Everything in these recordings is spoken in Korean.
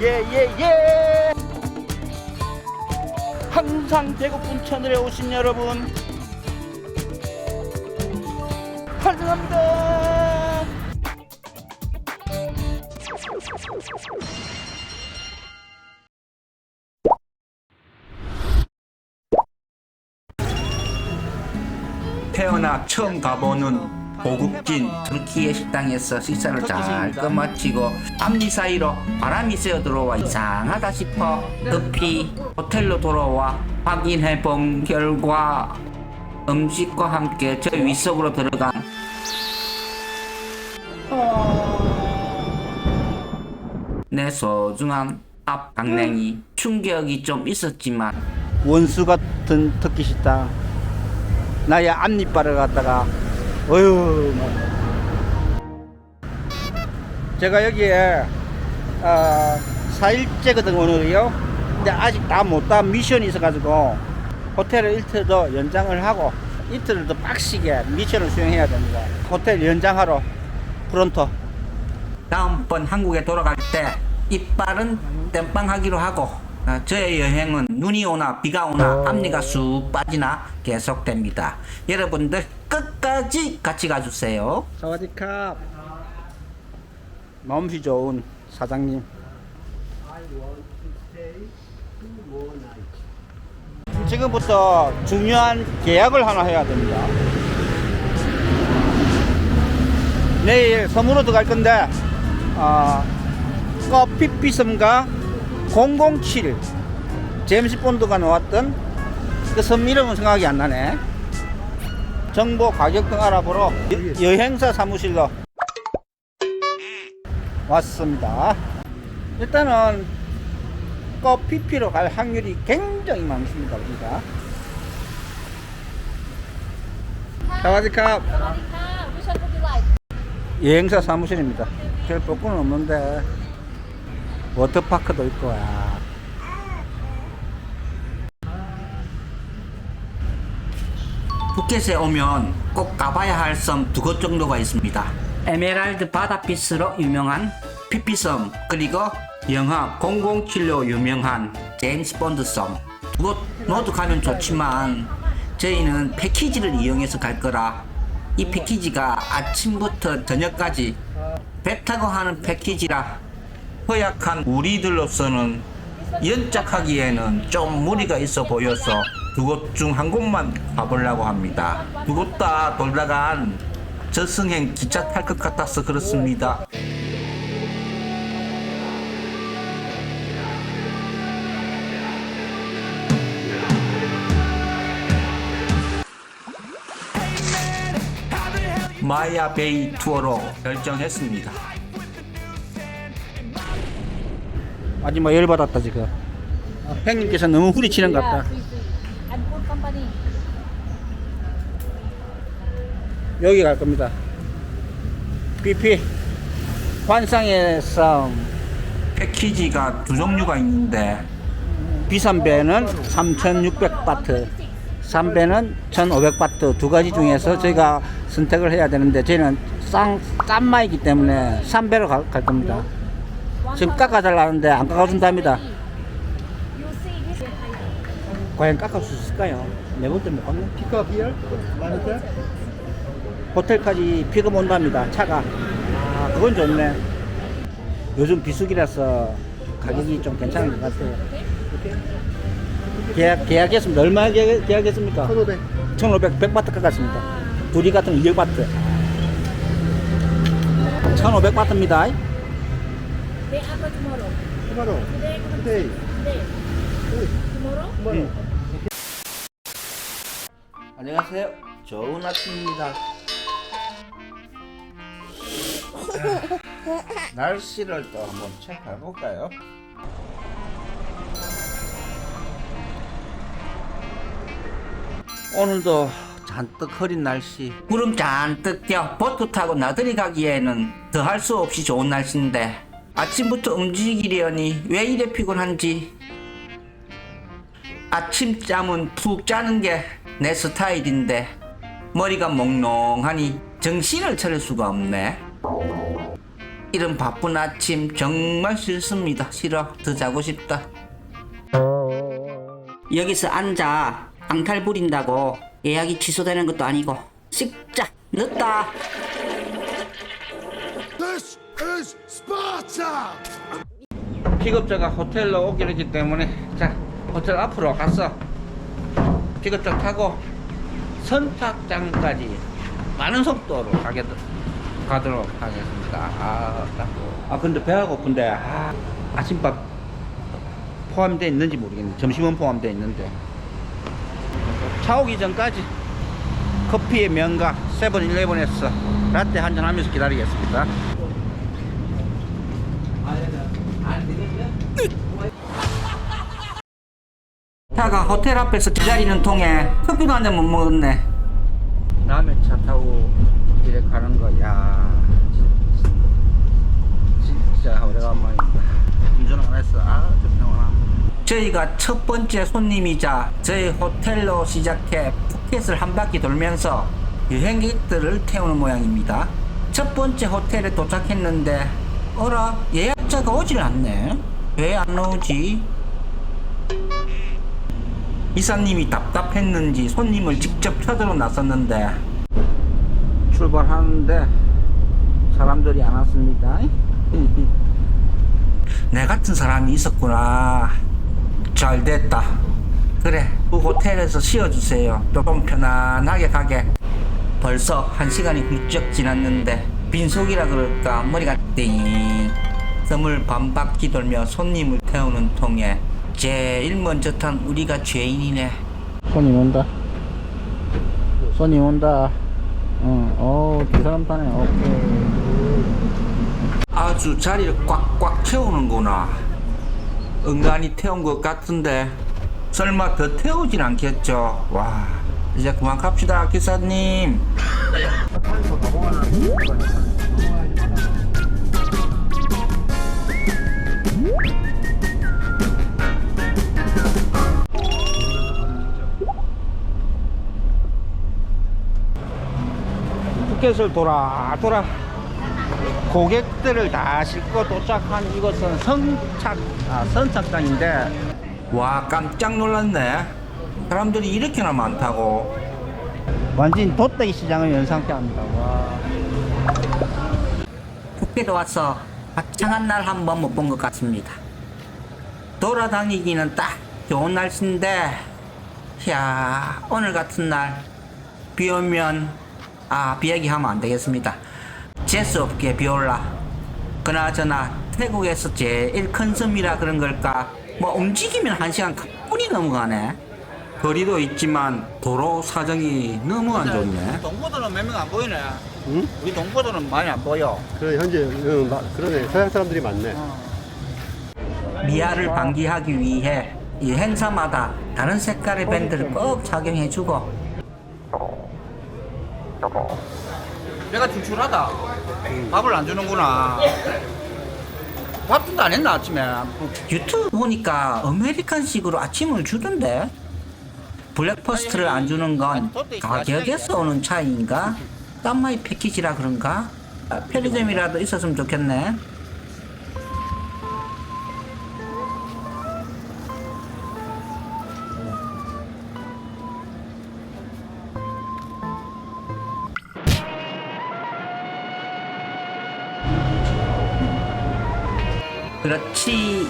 예 예 예. 항상 배고픈 천을에 오신 여러분. 환영합니다. 태어나 처음 가보는 고급진 터키의 식당에서 식사를 잘 끝마치고 앞니 사이로 바람이 쐬어 들어와 이상하다 싶어 급히 호텔로 돌아와 확인해 본 결과 음식과 함께 저 윗속으로 들어간 내 소중한 앞 강냉이 충격이 좀 있었지만 원수 같은 터키 식당. 나의 앞니빨을 갖다가 어휴 뭐. 제가 여기에 어, 4일째거든 오늘이요 근데 아직 다 못 다 미션이 있어가지고 호텔을 이틀 더 연장을 하고 이틀을 더 빡시게 미션을 수행해야 됩니다 호텔 연장하러 프론토 다음번 한국에 돌아갈 때 이빨은 땜빵하기로 하고 어, 저의 여행은 눈이 오나 비가 오나 앞니가 쑥 빠지나 계속됩니다. 여러분들 끝까지 같이 가주세요. 사와디캅 마음씨 좋은 사장님. 지금부터 중요한 계약을 하나 해야 됩니다. 내일 섬으로 들어갈 건데 어, 커피피섬과 007 제임스 본드가 나왔던 그 섬 이름은 생각이 안 나네 정보 가격 등 알아보러 여행사 사무실로 왔습니다. 일단은 커피피로 갈 확률이 굉장히 많습니다. 우리가. 사와디캅 여행사 사무실입니다. 별 복구는 없는데 워터파크도 있고 야. 푸켓에 오면 꼭 가봐야 할 섬 두 곳 정도가 있습니다. 에메랄드 바다피스로 유명한 피피섬 그리고 영화 007로 유명한 제임스 본드 섬. 두곳 모두 가면 좋지만 저희는 패키지를 이용해서 갈 거라 이 패키지가 아침부터 저녁까지 배 타고 하는 패키지라 허약한 우리들로서는 연착하기에는 좀 무리가 있어 보여서 두 곳 중 한 곳만 가보려고 합니다. 두 곳 다 돌다간 저승행 기차 탈 것 같아서 그렇습니다. 마야 베이 투어로 결정했습니다. 아직 뭐 열받았다 지금. 아, 형님께서 너무 후리치는 것 같다. 여기 갈 겁니다. BP 환상의 섬 패키지가 두 종류가 있는데 비싼 배는 3,600바트, 싼 배는 1,500바트 두 가지 중에서 저희가 선택을 해야 되는데 저희는 싼, 싼 마이기 때문에 싼 배로 갈, 갈 겁니다. 지금 깎아달라는데 안 깎아준답니다. 과연 깎을 수 있을까요? 네 번째 못 깎네. Up here. 호텔까지 픽업 온답니다. 차가. 아, 그건 좋네. 요즘 비수기라서 가격이 좀 괜찮은 것 같아요. 계약, 계약했습니다. 얼마 계약, 계약했습니까? 1500. 1500, 100바트 깎았습니다. 둘이 같은 200바트. 1500바트입니다. Day after tomorrow Tomorrow. today Today. today tomorrow Tomorrow. 안녕하세요. 좋은 아침입니다. 날씨를 또 한번 체크해 볼까요? 오늘도 잔뜩 흐린 날씨. 구름 잔뜩 껴 보트 타고 나들이 가기에는 더할 수 없이 좋은 날씨인데 아침부터 움직이려니 왜 이래 피곤한지 아침잠은 푹 자는 게 내 스타일인데 머리가 몽롱하니 정신을 차릴 수가 없네 이런 바쁜 아침 정말 싫습니다. 싫어. 더 자고 싶다. 여기서 앉아 앙탈 부린다고 예약이 취소되는 것도 아니고 씹자 늦다. Sparta! 픽업자가 호텔로 오기로 했기 때문에 자 호텔 앞으로 갔어 픽업자 타고 선착장까지 많은 속도로 가게, 가도록 하겠습니다 아, 딱. 아 근데 배가 고픈데 아, 아침밥 포함되어 있는지 모르겠네 점심은 포함되어 있는데 차 오기 전까지 커피의 명가 세븐일레븐에서 라떼 한잔 하면서 기다리겠습니다 차가 호텔 앞에서 기다리는 통에 커피도 한 잔 못 먹었네. 라면 차 타고 이래 가는 거야 진짜 오래간만이다 운전 안 했어 아주 평온함 저희가 첫 번째 손님이자 저희 호텔로 시작해 푸켓을 한 바퀴 돌면서 여행객들을 태우는 모양입니다. 첫 번째 호텔에 도착했는데 어라 예약자가 오질 않네. 왜 안 오지? 이사님이 답답했는지 손님을 직접 찾으러 나섰는데 출발하는데 사람들이 안 왔습니다 내 같은 사람이 있었구나. 잘 됐다. 그래, 그 호텔에서 쉬어주세요. 조금 편안하게 가게. 벌써 한 시간이 훌쩍 지났는데 빈속이라 그럴까 머리가 띵. 섬을 반바퀴 돌며 손님을 태우는 통에 제일 먼저 탄 우리가 죄인이네. 손님 온다 손님 온다 어, 어, 두 사람 타네 오케이 아주 자리를 꽉꽉 채우는구나. 은간히 태운 것 같은데 설마 더 태우진 않겠죠? 와 이제 그만 갑시다 기사님. 푸켓을 돌아 돌아 고객들을 다 싣고 도착한 이곳은 선착 아, 선착장인데 와 깜짝 놀랐네. 사람들이 이렇게나 많다고. 완전 돗대기 시장을 연상케 합니다. 와. 푸켓에 와서 화창한 날 한 번 못 본 것 같습니다. 돌아다니기는 딱 좋은 날씨인데, 야 오늘 같은 날 비 오면 아 비얘기 하면 안 되겠습니다. 재수 없게 비 올라. 그나저나 태국에서 제일 큰 섬이라 그런 걸까? 뭐 움직이면 한 시간 가뿐히 넘어가네. 거리도 있지만 도로 사정이 너무 안 좋네. 동포들은 몇 명 안 보이네. 응? 우리 동포들은 많이 안 보여. 그래 현재 응, 마- 그러네 서양 사람들이 많네. 미아를 방지하기 위해 이 행사마다 다른 색깔의 밴드를 꼭 착용해주고 내가 출출하다. 밥을 안 주는구나. 밥도 안 했나 아침에? 유튜브 보니까 아메리칸식으로 아침을 주던데 블랙퍼스트를 안 주는 건 가격에서 오는 차이인가? 딴마이 패키지라 그런가? 아, 편의점이라도 있었으면 좋겠네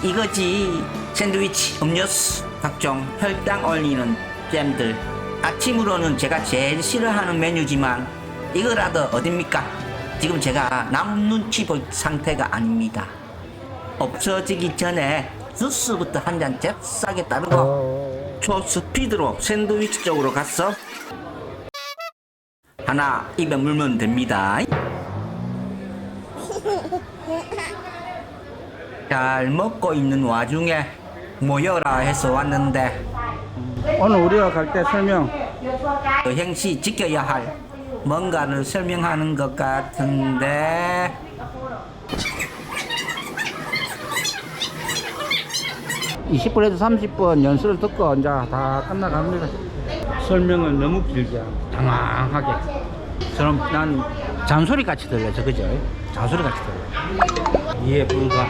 이거지. 샌드위치 음료수 각종 혈당 올리는 잼들. 아침으로는 제가 제일 싫어하는 메뉴지만 이거라도 어딥니까? 지금 제가 남 눈치 볼 상태가 아닙니다. 없어지기 전에 주스부터 한 잔 잽싸게 따르고 초스피드로 샌드위치 쪽으로 갔어 하나 입에 물면 됩니다 잘 먹고 있는 와중에 모여라 해서 왔는데 오늘 우리가 갈 때 설명. 여행시 지켜야 할 뭔가를 설명하는 것 같은데 20분에서 30분 연수를 듣고 이제 다 끝나갑니다. 설명을 너무 길게 하고 당황하게. 저는 난 잔소리 같이 들려죠, 그죠? 잔소리 같이 들려. 이해 불가.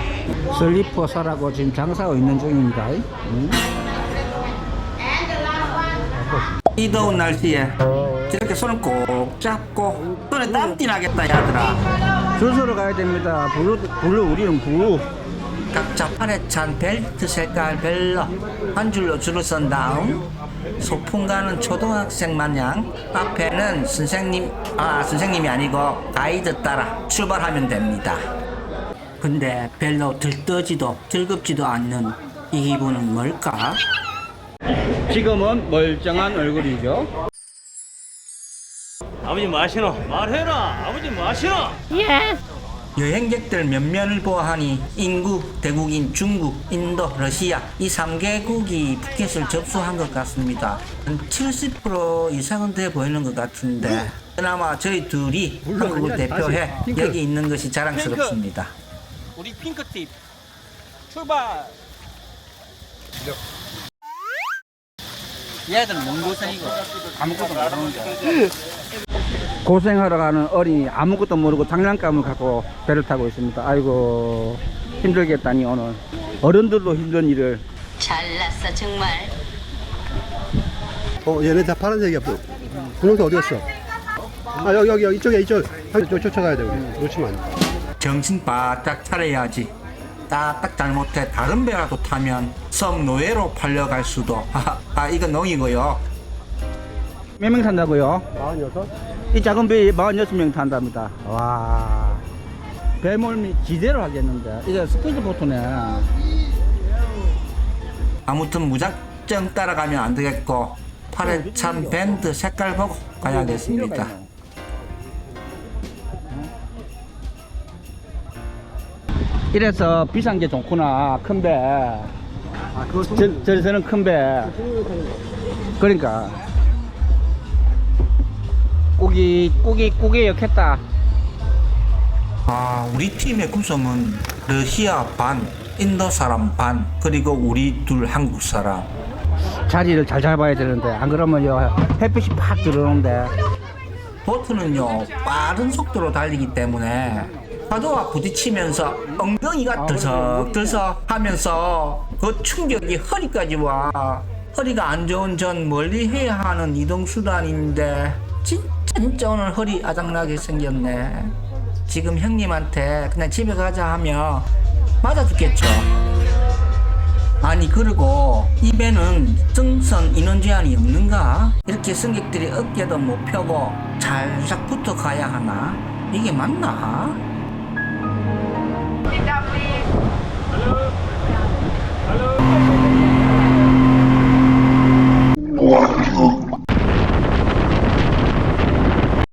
슬리퍼 사라고 지금 장사하고 있는 중입니다. 음. 이 더운 날씨에 저렇게 손을 꼭 잡고 손에 땀띠 나겠다 야들아 줄 서러 가야 됩니다. 블루, 블루, 우리는 블루. 각자 팔에 찬 벨트 색깔 별로 한 줄로 줄을 선 다음 소풍 가는 초등학생 마냥 앞에는 선생님 아 선생님이 아니고 가이드 따라 출발하면 됩니다. 근데 별로 들떠지도 즐겁지도 않는 이 기분은 뭘까? 지금은 멀쩡한 얼굴이죠. 아버지 마시노. 말해라. 아버지 마시노 여행객들 면면을 보아하니 인구, 대국인 중국, 인도, 러시아 이 3개국이 푸켓을 접수한 것 같습니다. 한70% 이상은 돼 보이는 것 같은데 그나마 저희 둘이 한국을 대표해. 여기 있는 것이 자랑스럽습니다. 우리 핑크팁 출발. 얘들은 뭔 고생이고 아무것도 모르는데 고생하러 가는 어린이 아무것도 모르고 장난감을 갖고 배를 타고 있습니다 아이고 힘들겠다니 오늘 어른들도 힘든 일을 잘났어 정말. 어, 얘네 다 파란색이야. 분홍색 어디 갔어? 아, 여기, 여기, 여기, 이쪽에, 이쪽. 이쪽 쫓아가야 돼, 우리. 놓치면 안 돼. 정신 바짝 차려야지. 따딱 잘못해 다른 배라도 타면 섬 노예로 팔려갈 수도. 아 이건 농이고요. 몇 명 탄다고요? 46? 이 작은 배에 46명 탄답니다. 와. 배멀미 지대로 하겠는데. 이게 스피드보트네. 아무튼 무작정 따라가면 안 되겠고 팔에 찬 밴드 색깔 보고 가야겠습니다. 이래서 비싼 게 좋구나 큰 배. 아, 그거 송 저, 저에서는 큰 배. 그러니까 꾸기 꾸기 꾸기 역했다. 아 우리 팀의 구성은 러시아 반, 인도 사람 반, 그리고 우리 둘 한국 사람. 자리를 잘 잡아야 되는데 안 그러면요 햇빛이 팍 들어오는데. 보트는요 빠른 속도로 달리기 때문에 파도와 부딪히면서 엉덩이가 들썩들썩 하면서 그 충격이 허리까지 와. 허리가 안 좋은 전 멀리 해야 하는 이동 수단인데 진짜 진짜 오늘 허리 아작나게 생겼네 지금 형님한테 그냥 집에 가자 하면 맞아 죽겠죠 아니 그리고 이 배는 승선 인원 제한이 없는가? 이렇게 승객들이 어깨도 못 펴고 잘싹 붙어 가야 하나? 이게 맞나?